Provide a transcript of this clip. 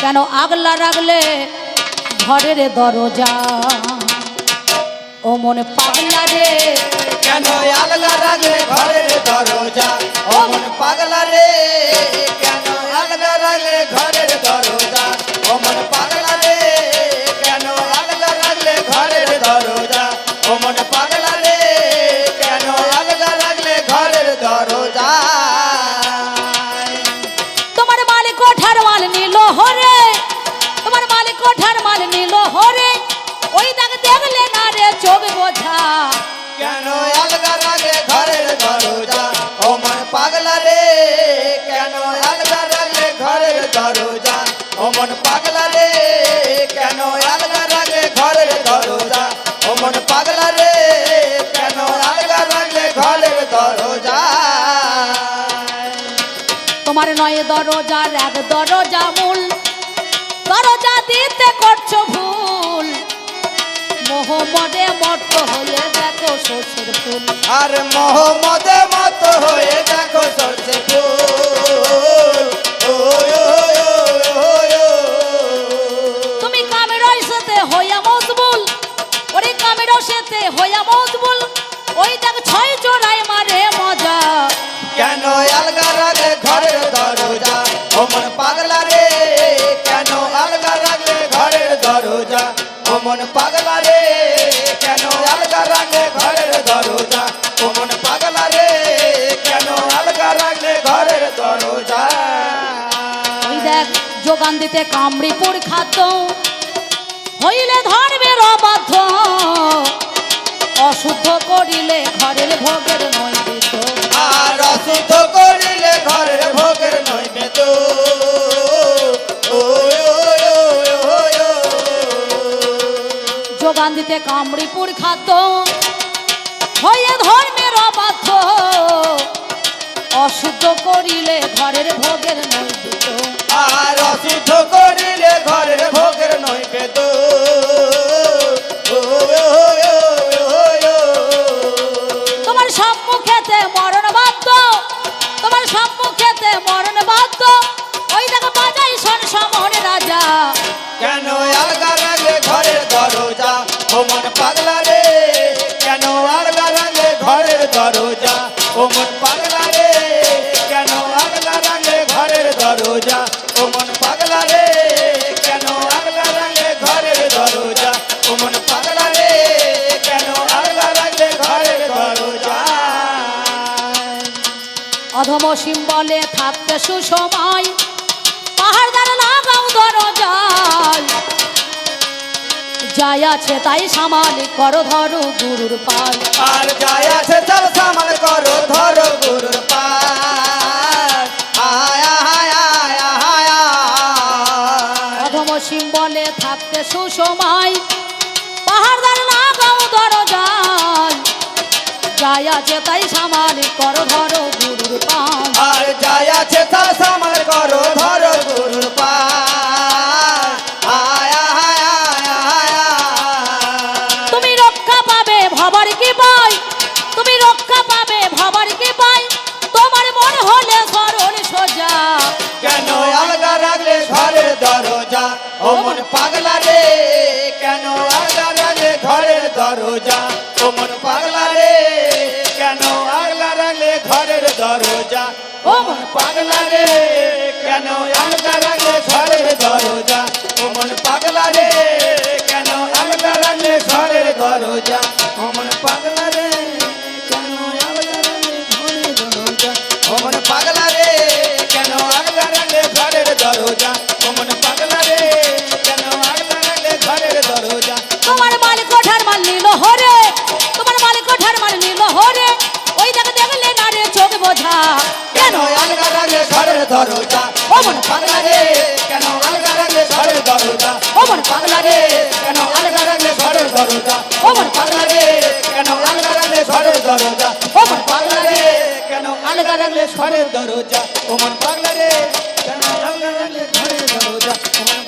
কেন আগলা রাখলে ঘরের দরজা? ও মনে পাগলা রে, কেন আগলা রাখলে ঘরের দরজা? ও মনে পাগলা হরে। তোমার মালিক কোঠার মাল নিল হরে। ওই দাগ দেখলে না রে চোখ বোঝা। কেন আলগা রাখলে ঘরের দরজা? অমন পাগলা রে, কেন আলগা রাখলে ঘরের দরজা? অমন পাগলা রে, কেন আলগা রাখলে ঘরের দরজা? অমন পাগলা তোমার নয় দরজার এক দরজা মূল। দরজা দিতে করছ ভুল। মোহমদে মত হয়ে দেখো শ্বশুর ফুল। আর মোহাম্মদে মত হয়ে দেখো সরষে ফুল। তুমি কামের সাথে হইয়া মজবুল। ওরে কামের সাথে হইয়া মজবুল। অমন পাগলা রে, কেন আলগা রাখলে ঘরের দরজা? অমন পাগলা রে, কেন আলগা রাখলে ঘরের দরজা? অমন পাগলা রে, কেন আলগা রাখলে ঘরের দরজা? দেখ, যোগান দিতে কামড়িপুর খাদ্য হইলে ধর্মের অবাধ্য অশুদ্ধ করিলে ঘরের ভোগের যোগান দিতে কামড়িপুর খাতো হইয়ে ধর্মের অবাধ্য। অশুদ্ধ করিলে ঘরের ভোগের নৈবেদ্য আর অশুদ্ধ করিলে ঘরের ভোগের ও মন পাগলা রে, কেন আলগা রাখলে ঘরের দরজা? ও মন পাগলা রে, কেন আলগা রাখলে ঘরের দরজা? ও মন পাগলা রে, কেন আলগা রাখলে ঘরের দরজা? ও মন পাগলা রে, কেন আলগা রাখলে ঘরের দরজা? অধম সিম্বলে থাকতে সুসময় যাই আছে তাই সামালি করো ধরো গুরুর পাল। আর যাই আছে চল সামাল করো ধরো গুরুর হায়া অধম সিম্বলে থাকতে সুসময় পাহাড় দ্বারা লাগাও দরজায় যাই আছে তাই সামালি করো ধরো গুরুর পাল। আর যাই আছে ও পাগলা রে কেন আলগা রাখলে ঘরের ওমর পাগলা রে কেন আলগা রঙের সরে দরজা? ওমর পাগলা রে কেন আলগা রঙের সরে দরজা? ওমর পাগলা রে কেন আলগা রাখলে সরে দরজা? ওমর